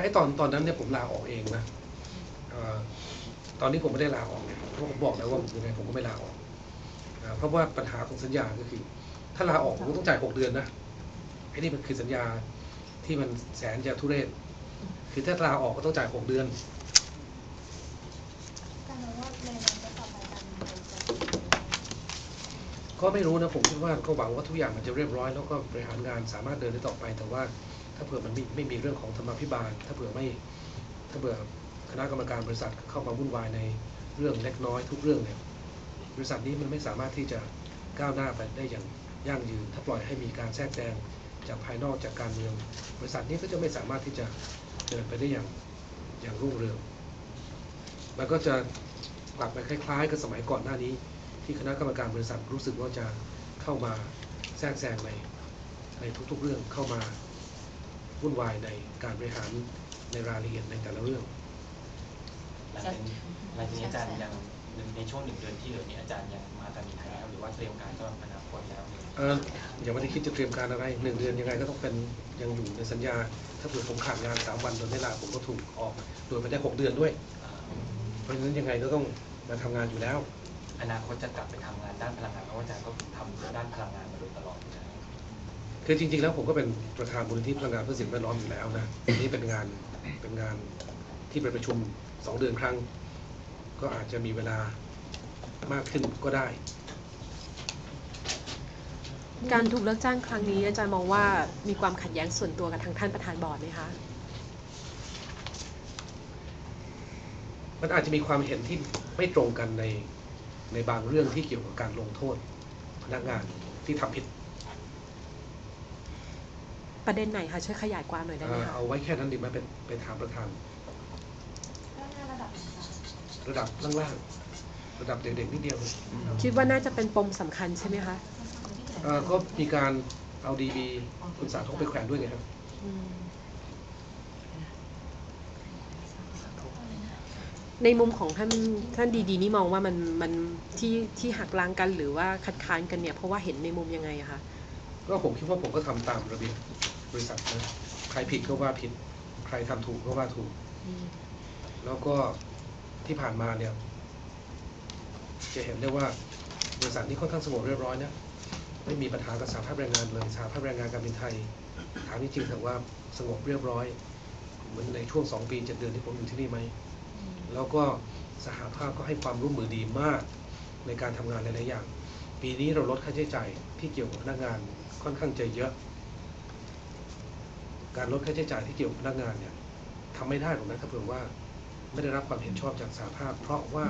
ไอ้ตอนตอนนั้นเนี่ยผมลาออกเองนะออตอนนี้ผมไม่ได้ลาออกเนี่ยเพราะผมบอกแล้วว่ายังไงผมก็ไม่ลาออกอ่าเพราะว่าปัญหาของสัญญาก็คือ ถ้าลาออกผมก็ต้องจ่ายหกเดือนนะไอ้นี่มันคือสัญญาที่มันแสนจะทุเรศคือถ้าลาออกก็ต้องจ่ายหกเดือนก็ไม่รู้นะผมคิดว่าก็หวังว่าทุกอย่างมันจะเรียบร้อย แล้วก็บริหารงานสามารถเดินได้ต่อไปแต่ว่าาเผื่อมันไม่ไม่มีเรื่องของธรรมาภิบาล ถ้าเผื่อไม่ถ้าเผื่อคณะกรรมการบริษัทเข้ามาวุ่นวายในเรื่องเล็กน้อยทุกเรื่องเนี่ยบริษัทนี้มันไม่สามารถที่จะก้าวหน้าไปได้อย่างยั่งยืน ถ้าปล่อยให้มีการแทรกแซงจากภายนอกจากการเมือง บริษัทนี้ก็จะไม่สามารถที่จะเดินไปได้อย่างอย่างรุ่งเรือง มันก็จะกลับไปคล้ายๆกับสมัยก่อนหน้านี้ ที่คณะกรรมการบริษัทรู้สึกว่าจะเข้ามาแทรกแซงในในทุกๆเรื่องเข้ามา วุ่นวายในการบริหารในรายละเอียดในแต่ละเรื่อง หลังจากนี้หลังจากนี้อาจารย์ยังในช่วงหนึ่งเดือนที่เหลือนี้อาจารย์ยังมาการบินไทยแล้วหรือว่าเตรียมการสำหรับอนาคตแล้วเนี่ยเออยังไม่ได้คิดจะเตรียมการอะไรหนึ่งเดือนยังไงก็ต้องเป็นยังอยู่ในสัญญา ถ้าเผื่อผมขาดงานสามวันโดยไม่ลาผมก็ถูกออกโดยไม่ได้หกเดือนด้วย อ่าเพราะฉะนั้นยังไงก็ต้องมาทำงานอยู่แล้ว อนาคตจะกลับไปทำงานด้านพลังงานเพราะว่าอาจารย์ก็ทำด้านพลังงานมาโดยตลอดอยู่แล้ว คือจริงๆแล้วผมก็เป็นประธานมูลนิธิพลังงานเพื่อสิ่งแวดล้อมอยู่แล้วนะอันนี้เป็นงานเป็นงานที่ไปประชุมสองเดือนครั้ง ก็อาจจะมีเวลามากขึ้นก็ได้ การถูกเลิกจ้างครั้งนี้อาจารย์มองว่ามีความขัดแย้งส่วนตัวกับทางท่านประธานบอร์ดไหมคะมันอาจจะมีความเห็นที่ไม่ตรงกันในในบางเรื่องที่เกี่ยวกับการลงโทษพนักงานที่ทำผิด ประเด็นไหนคะช่วยขยายความหน่อยได้ไหมเอ่อคะเอาไว้แค่นั้นดีไหมเป็นเป็นถามประธานเรื่องงานระดับไหนคะระดับล่างๆระดับเด็กๆนิดเดียว คิดว่าน่าจะเป็นปมสำคัญใช่ไหมคะเอ่อก็มีการเอาดีบีคุณสาทกไปแขวนด้วยไงครับอืมในมุมของท่านท่านดีๆนี่มองว่ามันมันที่ที่หักล้างกันหรือว่าคัดค้านกันเนี่ยเพราะว่าเห็นในมุมยังไงอะคะก็ผมคิดว่าผมก็ทำตามระเบียบ บริษัทนะใครผิดก็ว่าผิด ใครทำถูกก็ว่าถูก แล้วก็ที่ผ่านมาเนี่ย จะเห็นได้ว่าบริษัทนี้ค่อนข้างสงบเรียบร้อยนะไม่มีปัญหากับสาภาพแรงงานเลยสาภาพแรงงานการบินไทย ถามจริงๆแต่ว่าสงบเรียบร้อยเหมือนในช่วงสองปีเจ็ดเดือนที่ผมอยู่ที่นี่ไหมแล้วก็สหภาพก็ให้ความร่วมมือดีมากในการทำงานหลายๆอย่าง ปีนี้เราลดค่าใช้จ่ายที่เกี่ยวกับพนักงานค่อนข้างจะเยอะ การลดค่าใช้จ่ายที่เกี่ยวกับพนักงานเนี่ยทำไม่ได้หรอกนะถ้าเผื่อว่าไม่ได้รับความเห็นชอบจากสหภาพ เพราะว่า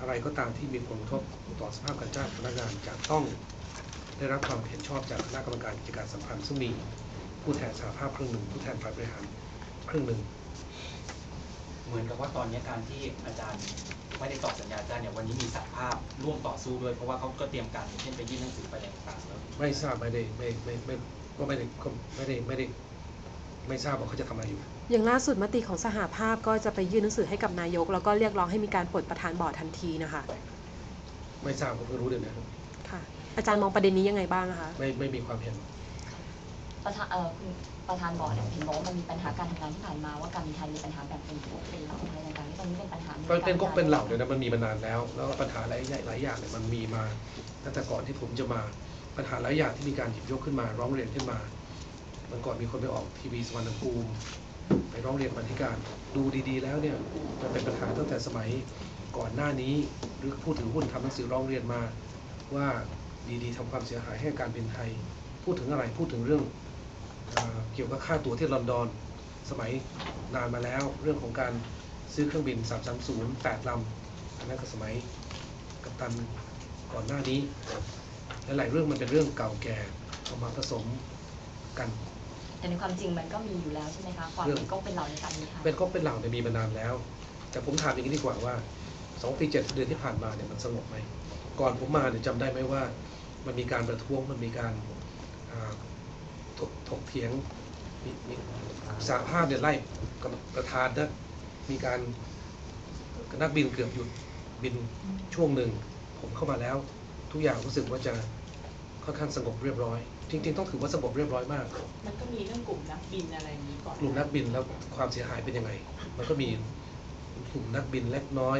อะไรก็ตามที่มีผลกระทบต่อสภาพการจ้างพนักงานจะต้องได้รับความเห็นชอบจากคณะกรรมการกิจการสัมพันธ์ซึ่งมีผู้แทนสหภาพครึ่งหนึ่งผู้แทนฝ่ายบริหารครึ่งหนึ่งเหมือนกับว่าตอนนี้การที่อาจารย์ไม่ได้ต่อสัญญาอาจารย์เนี่ยวันนี้มีสหภาพร่วมต่อสู้ด้วยเพราะว่าเขาก็เตรียมการอย่างเช่นไปยื่นหนังสือไปอะไรต่างๆแล้วไม่ทราบไม่ได้ไม่ไม่ไม่ก็ไม่ได้ก็ไม่ได้ไม่ได้ ไม่ทราบว่าเขาจะทำอะไรอยู่ อย่างล่าสุดมติของสหภาพก็จะไปยื่นหนังสือให้กับนายก แล้วก็เรียกร้องให้มีการปลดประธานบอร์ดทันทีนะคะไม่ทราบก็เพิ่งรู้เดี๋ยวนี้ครับค่ะ อาจารย์มองประเด็นนี้ยังไงบ้างอะคะไม่ไม่มีความเห็น ประธานเอ่อคุณประธานบอกเนี่ยเห็นบอกว่ามันมีปัญหาการทำงานที่ผ่านมาว่าการบินไทยมีปัญหาแบบเป็นพวกเป็นเหล่าอะไรต่างๆที่ตรงนี้เป็นปัญหาก็เป็นก็เป็นเหล่าเลยนะมันมีมานานแล้ว แล้วก็ปัญหาหลายอย่างหลายอย่างเนี่ยมันมีมาตั้งแต่ก่อนที่ผมจะมาปัญหาหลายอย่างที่มีการหยิบยกขึ้นมา ร้องเรียนขึ้นมา มันก่อนมีคนไปออกทีวีสวรรณภูมิไปร้องเรียนมาธิการ ดูดีๆ แล้วเนี่ยมันเป็นปัญหาตั้งแต่สมัยก่อนหน้านี้หรือผู้ถือหุ้นทำหนังสือร้องเรียนมา ว่าดีๆทำความเสียหายให้การบินไทย พูดถึงอะไรพูดถึงเรื่องเอ่อเกี่ยวกับค่าตั๋วที่ลอนดอนสมัยนานมาแล้วเรื่องของการซื้อเครื่องบิน 330 8ลำอันนั้นก็สมัยกัปตันก่อนหน้านี้ หลายๆเรื่องมันเป็นเรื่องเก่าแก่เอามาผสมกัน แต่ในความจริงมันก็มีอยู่แล้วใช่ไหมคะความเป็นก็เป็นเหล่าในการบินไทยเป็นก็เป็นเหล่าเนี่ยมีมานานแล้ว แต่ผมถามอย่างนี้ดีกว่าว่าสองปีเจ็ดเดือนที่ผ่านมาเนี่ยมันสงบไหมก่อนผมมาเนี่ยจำได้ไหมว่า มันมีการประท้วงมันมีการถกเถียงมีมีสาภาพเนี่ยไล่กับประธานนะมีการนักบินเกือบหยุดบินช่วงหนึ่ง ผมเข้ามาแล้ว ทุกอย่างรู้สึกว่าจะ ค่อนข้างสงบเรียบร้อย จริง ๆ ต้องถือว่าสงบเรียบร้อยมาก มันก็มีเรื่องกลุ่มนักบินอะไรอย่างนี้ก่อนกลุ่มนักบินแล้วความเสียหายเป็นยังไง มันก็มีกลุ่มนักบินเล็กน้อย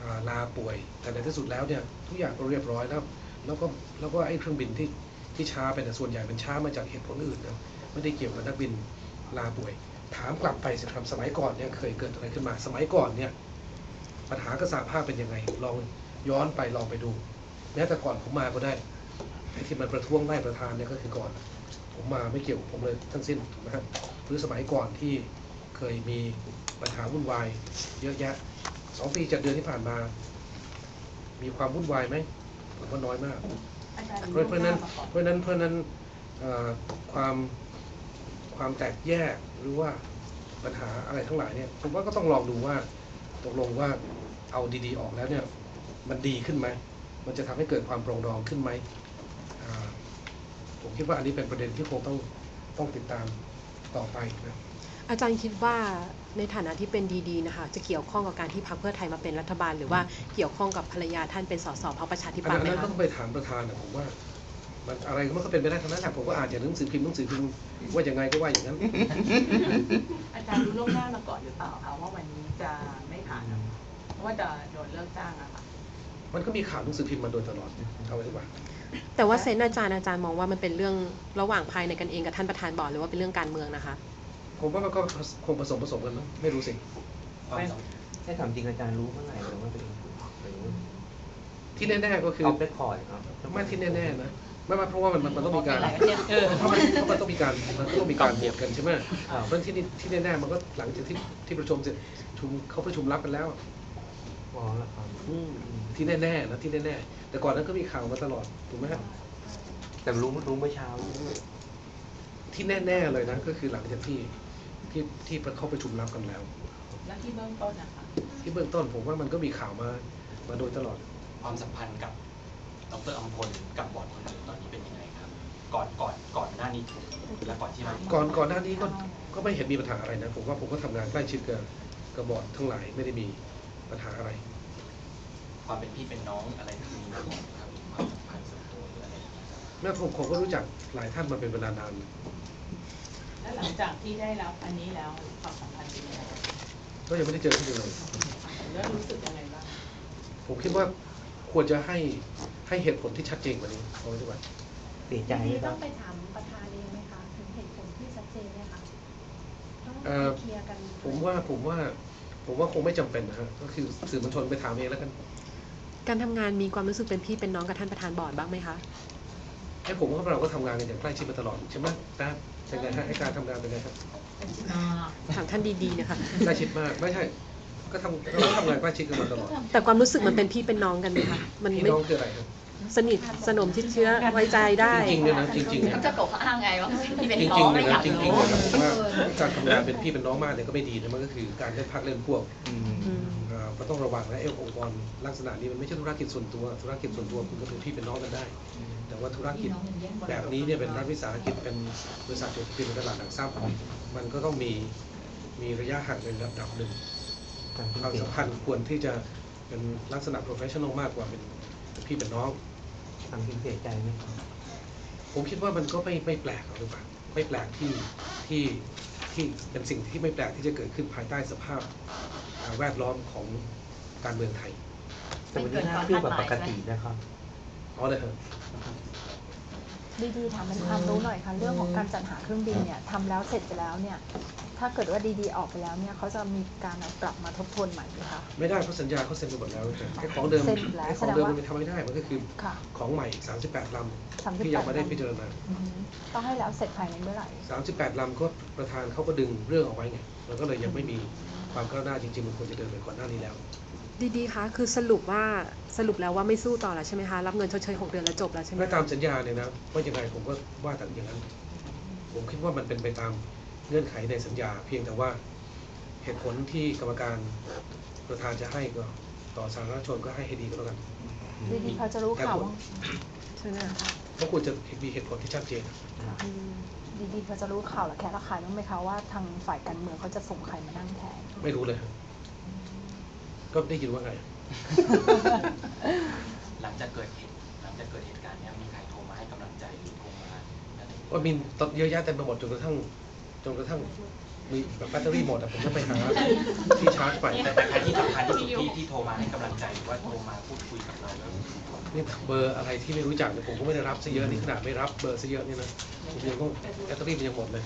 อาลาป่วย แต่ในที่สุดแล้วเนี่ยทุกอย่างก็เรียบร้อยแล้วแล้วก็แล้วก็ไอ้เครื่องบินที่ที่ช้าไปเนี่ยส่วนใหญ่มันช้ามาจากเหตุผลอื่นนะไม่ได้เกี่ยวกับนักบินลาป่วย ถามกลับไปสิครับสมัยก่อนเนี่ยเคยเกิดอะไรขึ้นมา สมัยก่อนเนี่ยปัญหากระสาภาพเป็นยังไงลองย้อนไปลองไปดูแม้แต่ก่อนผมมาก็ได้ ไอ้ที่มันประท้วงไล่ประธานเนี่ยก็คือก่อน ผมมาไม่เกี่ยวกับผมเลยทั้งสิ้นถูกไหมครับหรือสมัยก่อนที่เคยมีปัญหาวุ่นวายเยอะแยะสองปีเจ็ดเดือนที่ผ่านมา มีความวุ่นวายไหมผมว่าน้อยมากอาจารย์เพราะเพราะฉะนั้นมาก่อนเพราะฉะนั้นเพราะฉะนั้นเอ่อความความแตกแยกหรือว่าปัญหาอะไรทั้งหลายเนี่ยผมว่าก็ต้องลองดูว่าตกลงว่าเอาดีๆ ออกแล้วเนี่ย มันดีขึ้นไหม มันจะทำให้เกิดความปรองดองขึ้นไหมอ่า ผมคิดว่าอันนี้เป็นประเด็นที่คงต้องต้องติดตามต่อไปนะอาจารย์คิดว่าในฐานะที่เป็นดีๆนะคะจะเกี่ยวข้องกับการที่พรรคเพื่อไทยมาเป็นรัฐบาล หรือว่าเกี่ยวข้องกับภรรยาท่านเป็นสสพรรคประชาธิอันปัตนั้ย์นไหมอันนั้นคะต้องไปถามประธานนะผมว่ามันอะไรมันก็เป็นไปได้ทั้งนั้นแหละผมก็อ่านจากหนังสือพิมพ์หนังสือพิมพ์ว่าอย่างไงก็ว่าอย่างนั้น อาจารย์รู้ล่วงหน้ามาก่อนหรือเปล่าคะว่าวันนี้จะไม่ผ่านอะว่าจะโดนเลิกจ้างอะค่ะมันก็มีข่าวหนังสือพิมพ์มาโดยตลอดเอาไว้ดีกว่า แต่ว่าเซนส์อาจารย์อาจารย์มองว่ามันเป็นเรื่องระหว่างภายในกันเองกับท่านประธานบอร์ดหรือว่าเป็นเรื่องการเมืองนะคะ ผมว่ามันก็คงผสมผสมกันมั้งไม่รู้สิความสัมให้ถามจริงอาจารย์รู้เมื่อไหร่หรือว่าเป็นหรือที่แน่ๆก็คือเอาไปคอยครับไม่ที่แน่ๆนะไม่ไม่เพราะว่ามันมันมันต้องมีการเป็นหลายประเทศเออเพราะมันเพราะมันต้องมีการมันต้องมีการโหวตกันใช่ไหมครับเพราะฉะนั้นที่นี่ที่แน่ๆมันก็หลังจากที่ที่ประชุมเสร็จชุมเขาประชุมรับกันแล้ว อ๋อละครับอืมที่แน่ๆนะที่แน่ๆแต่ก่อนนั้นก็มีข่าวมาตลอดถูกไหมฮะแต่รู้รู้เมื่อเช้า ที่แน่ๆเลยนะก็คือหลังจากที่ที่ที่เขาประชุมรับกันแล้ว แล้วที่เบื้องต้นนะคะที่เบื้องต้นผมว่ามันก็มีข่าวมามาโดยตลอด ความสัมพันธ์กับดรอัมพลกับบอร์ดคนอื่นตอนนี้เป็นยังไงครับ ก่อนก่อนก่อนหน้านี้และก่อนที่มาก่อนก่อนหน้านี้ก็ก็ไม่เห็นมีปัญหาอะไรนะ ผมว่าผมก็ทำงานใกล้ชิดกับกับบอร์ดทั้งหลายไม่ได้มี ปัญหาอะไร ความเป็นพี่เป็นน้องอะไรมีมาก่อนครับความสัมพันธ์ส่วนตัวหรืออะไรอย่างเงี้ยครับแม่ผมผมก็รู้จักหลายท่านมาเป็นเวลานาน แล้วหลังจากที่ได้รับอันนี้แล้วความสัมพันธ์เป็นยังไงก็ยังไม่ได้เจอท่านเลย แล้วรู้สึกยังไงบ้างผมคิดว่าควรจะให้ให้เหตุผลที่ชัดเจนกว่านี้เอาไว้ดีกว่าเสียใจทีนี้คต้รัอบ งไปถามประธานเองไหมคะ ถึงเหตุผลที่ชัดเจนไหมคะ ต้องเอ่อเคลียร์กัน ผมว่าผมว่า ผมว่าคงไม่จำเป็นนะฮะก็คือสื่อมวลชนไปถามเองแล้วกันการทำงานมีความรู้สึกเป็นพี่เป็นน้องกับท่านประธานบอร์ดบ้างไหมคะ ไอ้ผมว่าเราก็ทำงานกันอย่างใกล้ชิดมาตลอดใช่ไหมแต่เป็นไงฮะไอ้การทำงานเป็นไงครับถามท่านดีๆนะคะ ใกล้ชิดมากไม่ใช่ ก็ทำเราก็ทำงานใกล้ชิดกันมาตลอดแต่ความรู้สึกมันเป็นพี่เป็นน้องกันไหมคะ มันพี่ไม่ น้องคืออะไรครับ สนิทสนมชิดเชื้อไว้ใจได้ จริงๆเนี่ยนะจริงๆเนี่ย เขาจะโกเขาอ้างไงว่าที่เป็นจน้ริองงๆไม่เนี่ยอยากนะจริงๆรู้เนี่ยนะผมว่าการทำงานเป็นพี่เป็นน้องมากเนี่ยก็ไม่ดีนะมันก็คือการเล่นพักเล่นพวกอืมอืมอ่าก็ต้องระวังนะเออองค์กรลักษณะนี้มันไม่ใช่ธุรกิจส่วนตัวธุรกิจส่วนตัวคุณก็เป็นพี่เป็นน้องกันได้ แต่ว่าธุรกิจแบบนี้เนี่ยเป็นรัฐวิสาหกิจเป็นบริษัทจดทะเบียนในตลาดหลักทรัพย์ มันก็ต้องมีมีระยะห่างในระดับหนึ่ง ความสัมพันธ์ควรที่จะเป็นลักษณะ professional มากกว่าเป็นเป็นพี่เป็นน้อง ทางทีมเสียใจไหมครับผมคิดว่ามันก็ไม่ไม่แปลกหรอกหรือเปล่าไม่แปลกที่ที่ที่เป็นสิ่งที่ไม่แปลกที่จะเกิดขึ้นภายใต้สภาพอ่าแวดล้อมของการเมืองไทยแต่วันนี้น่าเชื่อแบบปกตินะครับอ๋อเลยเหรอ ดีๆถามเป็นความรู้หน่อยค่ะเรื่องของการจัดหาเครื่องบินเนี่ยทำแล้วเสร็จไปแล้วเนี่ย ถ้าเกิดว่าดีๆออกไปแล้วเนี่ยเขาจะมีการเอากลับมาทบทวนใหม่ไหมคะ ไม่ได้เพราะสัญญาเขาเซ็นไปหมดแล้วไอ้ของเดิมเซ็นแล้วไอ้ของเดิมแสดงว่ามั มันทำไม่ได้มันก็คือค่ะ ของใหม่ 38 ลำ38ที่ยังไม่ได้พิจารณา อือฮึต้องให้แล้วเสร็จภายในเมื่อไหร่ 38 ลำก็ประธานเขาก็ดึงเรื่องเอาไว้ไงมันก็เลยยังไม่มีความก้าวหน้าจริงๆมันควรจะเดินไปก่อนหน้านี้แล้ว ดีๆคะคือสรุปว่าสรุปแล้วว่าไม่สู้ต่อแล้วใช่ไหมคะรับเงินชดเชยหกเดือนแล้วจบแล้วใช่ไหมถ้าคะตามสัญญาเนี่ยนะว่ายังไงผมก็ว่าแต่อย่างนั้น ผมคิดว่ามันเป็นไปตามเงื่อนไขในสัญญา เพียงแต่ว่าเหตุผลที่กรรมการประธานจะให้ก็ต่อสาธารณชนก็ให้ให้ดีก็แล้วกันดีๆพอจะรู้ข่าวว่าใช่ไหมคะเพราะควรจะมีเหตุผลที่ชัดเจนอืมดีๆพอจะรู้ข่าวหรือแค่ระคายบ้างไหมคะว่าทางฝ่ายการเมืองเขาจะส่งใครมานั่งแทนไม่รู้เลยครับ ก็ได้ยินว่าไง หลังจากเกิดเหตุหลังจากเกิดเหตุการณ์เนี้ยมีใครโทรมาให้กำลังใจใจหรือโทรมาอะไรอย่างเงี้ย ว่ามีตเยอะแยะเต็มไปหมดจนกระทั่งจนกระทั่งมีแบตเตอรี่หมดอะผมต้องไปหาที่ชาร์จไปแต่แต่ใครที่สำคัญที่สุดที่ที่โทรมาให้กำลังใจหรือว่าโทรมาพูดคุยกับเราแล้วนี่เบอร์อะไรที่ไม่รู้จักเนี่ยผมก็ไม่ได้รับซะเยอะนี่ขนาดไม่รับเบอร์ซะเยอะนี่นะผมยังต้องแบตเตอรี่มันยังหมดเลย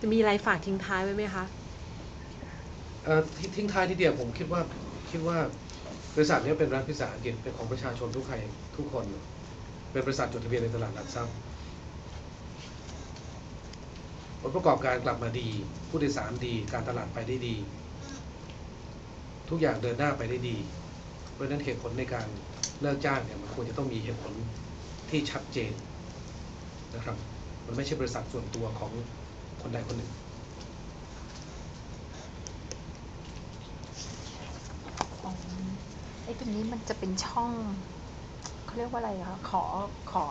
จะมีอะไรฝากทิ้งท้ายไว้ไหมคะเอ่อททิ้งท้ายทีเดียวผมคิดว่าคิดว่าบริษัทนี้เป็นรัฐวิสาหกิจเป็นของประชาชนทุกใครทุกคน เป็นบริษัทจดทะเบียนในตลาดหลักทรัพย์ผลประกอบการกลับมาดี ผู้โดยสารดี การตลาดไปได้ดี ทุกอย่างเดินหน้าไปได้ดี เพราะฉะนั้นเหตุผลในการเลิกจ้างเนี่ยมันควรจะต้องมีเหตุผลที่ชัดเจนนะครับ มันไม่ใช่บริษัทส่วนตัวของ คนใดคนหนึ่งอ๋อไอ้ตรงนี้มันจะเป็นช่องเขาเรียกว่าอะไรคะขอขอ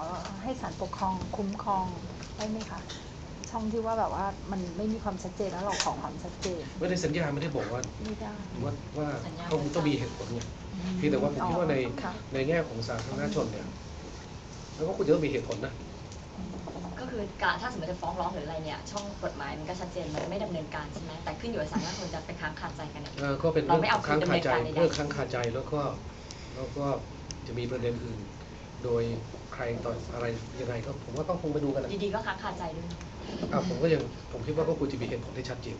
ให้ศาลปกครองคุ้มครองได้ไหมคะช่องที่ว่าแบบว่ามันไม่มีความชัดเจนแล้วเราขอความชัดเจนไม่ได้สัญญาไม่ได้บอกว่าไม่ได้ว่าว่าสัญญาเขาต้องมีเหตุผลไงเพียงแต่ว่าผมคิดว่าในอ๋อค่ะในแง่ของสาธารณชนเนี่ยแล้วก็ควรจะต้องมีเหตุผลนะ ก็คือการถ้าสมมติจะฟ้องร้องหรืออะไรเนี่ยช่องกฎหมายมันก็ชัดเจนมันไม่ดำเนินการใช่ไหมแต่ขึ้นอยู่กับศาลว่าคนจะไปค้างคาใจกันเนี่ย เอ่อก็เป็นเรื่องเราไม่เอาค้างคาใจดำเนินการใดๆ เรื่องค้างคาใจแล้วก็แล้วก็จะมีประเด็นอื่น โดยใครต่ออะไรยังไงก็ผมว่าต้องคงไปดูกันนะดีๆก็ค้างคาใจด้วยอะผมก็ยังผมคิดว่าก็ควรจะมีเหตุผลที่ชัดเจน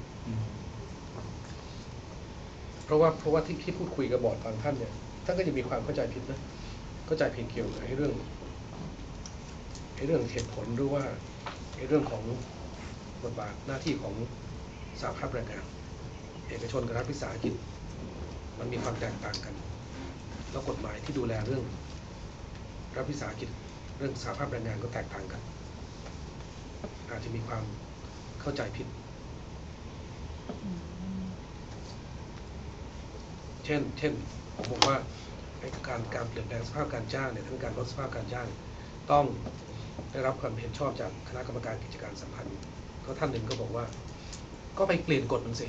เพราะว่าเพราะว่าที่ที่พูดคุยกับบอร์ดบางท่านเนี่ยท่านก็จะมีความเข้าใจผิดนะเข้าใจผิดเกี่ยวกับไอ้เรื่อง ไอ้เรื่องเหตุผลหรือว่าไอ้เรื่องของบทบาทหน้าที่ของสาภาพแรงงานเอกชนกับรัฐวิสาหกิจ มันมีความแตกต่างกัน แล้วกฎหมายที่ดูแลเรื่องรัฐวิสาหกิจ เรื่องสาภาพแรงงานก็แตกต่างกัน อาจจะมีความเข้าใจผิด เช่น เช่น ผมบอกว่าการการเปลี่ยนแปลงสภาพการจ้างเนี่ยทั้งการลดสภาพการจ้างต้อง ได้รับความเห็นชอบจากคณะกรรมการกิจการสัมพันธ์ก็ท่านหนึ่งก็บอกว่า ก็ไปเปลี่ยนกฎมันสิ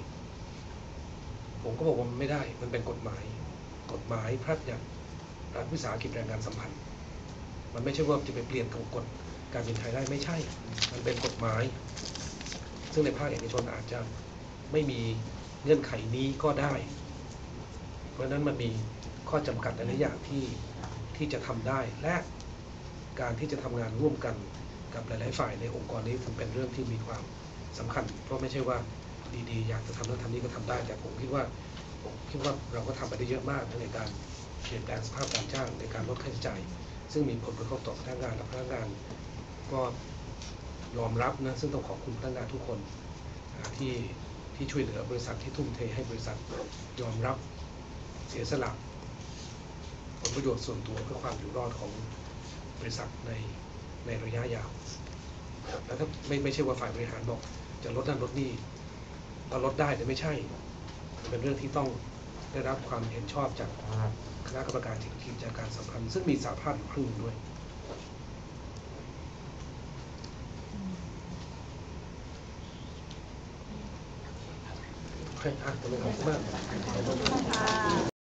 ผมก็บอกว่ามันไม่ได้ มันเป็นกฎหมาย กฎหมายพระราชบัญญัติรัฐวิสาหกิจแรงงานสัมพันธ์ มันไม่ใช่ว่าจะไปเปลี่ยนกับกฎการบินไทยได้ไม่ใช่ มันเป็นกฎหมาย ซึ่งในภาคเอกชนอาจจะไม่มีเงื่อนไขนี้ก็ได้ เพราะฉะนั้นมันมีข้อจำกัดหลายอย่างที่ที่จะทำได้และ การที่จะทำงานร่วมกันกับหลาย ๆ ฝ่ายในองค์กรนี้ถึงเป็นเรื่องที่มีความสำคัญ เพราะไม่ใช่ว่าดีๆ อยากจะทำนั้นทำนี้ก็ทำได้ แต่ผมคิดว่าผมคิดว่าเราก็ทำไปได้เยอะมากในการเปลี่ยนแปลงสภาพการจ้างในการลดค่าใช้จ่าย ซึ่งมีผลกระทบต่อพนักงานและพนักงานก็ยอมรับนะซึ่งต้องขอบคุณพนักงานทุกคนที่ที่ช่วยเหลือบริษัทที่ทุ่มเทให้บริษัทยอมรับเสียสละผลประโยชน์ส่วนตัวเพื่อความอยู่รอดของ บริษัทในในระยะยาวแล้วถ้าไม่ไม่ใช่ว่าฝ่ายบริหารบอก จะลดนั่นลดนี่ก็ลดได้แต่ไม่ใช่ เป็นเรื่องที่ต้องได้รับความเห็นชอบจากคณะกรรมการกิจการสัมพันธ์ ซึ่งมีสาภาพอยู่ครึ่งด้วย โอเคอะขอบคุณมากค่ะ